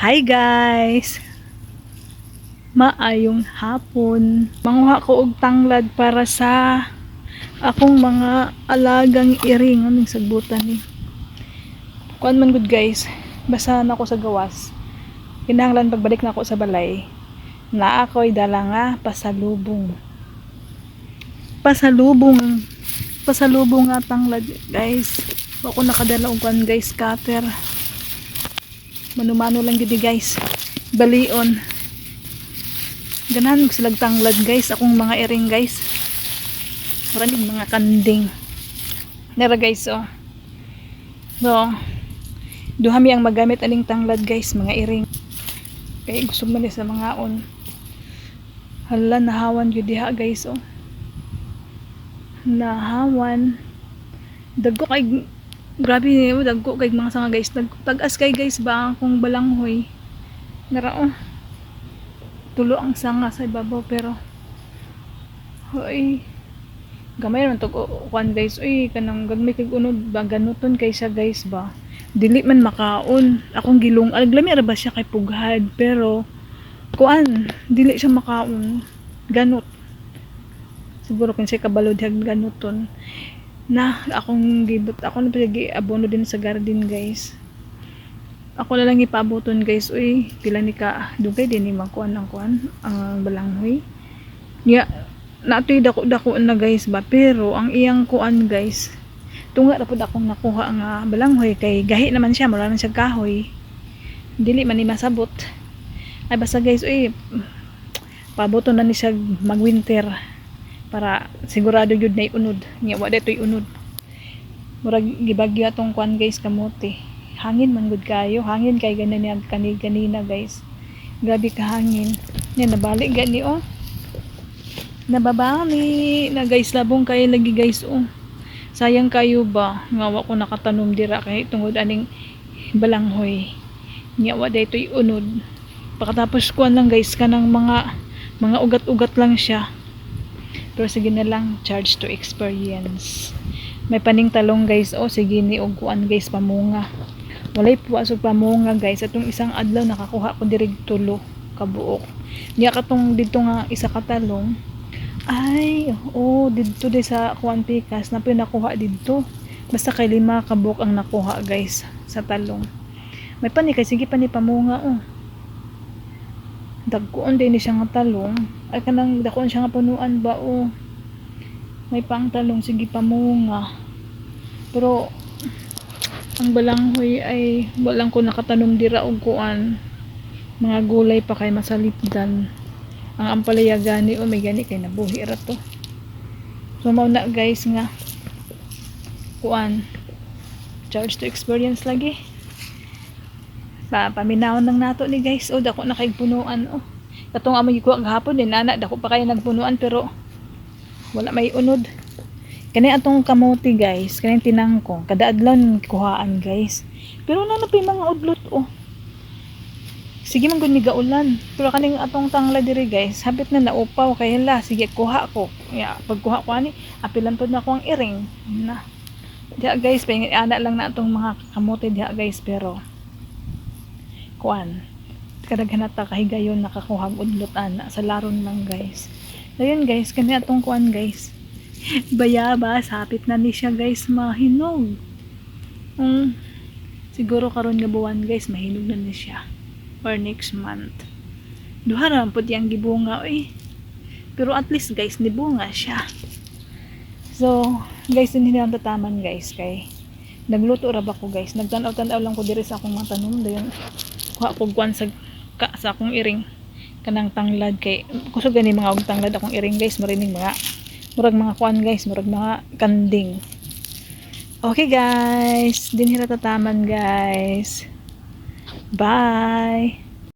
Hi guys! Maayong hapon. Manguha ko og tanglad para sa akong mga alagang iring aming sagbutan ni. Kuan man good guys. Basa na ako sa gawas. Kinahanglan pagbalik na ako sa balay. Na ako'y dala nga pasalubong. Pasalubong. Pasalubong nga tanglad guys. Ako nakadala og kuan guys cutter manumano lang gidi guys. Balion. Ganahan mo silag tanglad guys. Akong mga iring guys. Maraming mga kanding. Nara guys oh. So duhami ang magamit aning tanglad guys mga iring kaya gusto man sa mga on hala nahawan yun diha guys oh. Nahawan. Dagko kay grabe niyo dagko kay mga sanga guys. Dag, tagas kay guys ba kung balanghoy? Nara oh. Tulo ang sanga sa ibabaw pero hoy. Gamay man tog kwan guys. Oy kanang gagmay kay unod ba ganuton kay siya guys ba? Dili man makaon. Akong gilong aglami ra ba siya kay pughad pero kuan dili siya makaon. Ganot siguro kung siya kabalo dihag ganuton na akong gibot ako na pag abono din sa garden guys. Ako na lang ipabuton guys. Uy pila ni ka dugay din ni makuan ang kuan ang balanghoy. Niya natoy dako dako na guys ba? Pero ang iyang kuan guys tunga ra pud akong nakuha nga balanghoy kay gahi naman siya mura na siya kahoy. Dili man ni masabot. Ay basta guys uy pabuton na ni siya mag winter para sigurado yun na unod nga wa detoy unod murag gibagyo atong kwan guys kamote. Hangin man gud kayo. Hangin kay ganan niya kani ganina guys. Grabe ka hangin. Yan nabalik gani oh. Nababali. Na guys labong kayo lagi guys oh. Sayang kayo ba? Nga wa ko nakatanom dira kay tungod aning balanghoy. Nga wa detoy unod pagkatapos kuan lang guys kanang mga mga ugat-ugat lang siya pero sige na lang charge to experience. May paning talong guys. Oh sige ni og kuan guys pamunga. Walay puwas og pamunga guys. Atong isang adlaw nakakuha ko diri tulo kabuok. Niya katong dito nga isa ka talong. Ay oh dito di sa kuan pikas na pinakuha dito. Basta kay lima kabuok ang nakuha guys sa talong. May pani kay sige pani pamunga oh. Dagkoon din siya nga talong ay kanang dakoon siya nga punuan ba o may pang talong sige pamunga. Pero ang balanghoy ay walang ko nakatanom dira og kuan. Mga gulay pa kay masalipdan ang ampalaya gani o may gani kay nabuhi ra to. So mao na guys nga kuan. Charge to experience lagi. Pa paminawon lang nato ni guys. O dako na kay punuan o katong amoy ko gahapon din ana dako pa kay nagpunuan pero wala may unod. Kani atong kamote guys. Kani tinangko kada adlaw kuhaan guys. Pero na napay mga udlot oh? Sige man gud ni gaulan. Pero kaning atong tangla diri guys habit na naupaw kay hala. Sige kuha ko. Ya pagkuha ko ani apilan pod na ko ang iring. Na. Diha guys pay ana lang na atong mga kamote diha guys pero kuan kadaghan ta kahigayon nakakuha og udlot ana sa laron lang guys Ayun guys, kani atong kuan guys. Bayaba, sapit na ni siya guys, mahinog. Um, siguro karon nga buwan guys, mahinog na ni siya. Or next month. Duha ra pud yang gibunga oy. Pero at least guys, nibunga siya. So, guys, din ang tataman guys kay nagluto ra ba ko guys. Nagtanaw-tanaw lang ko diri sa akong mga tanom dayon. Kuha ko kuan sa ka, sa akong iring kanang tanglad kay kusog gani mga og tanglad akong iring guys marinig mga murag mga kuan guys murag mga kanding. Okay guys din hira tataman guys. Bye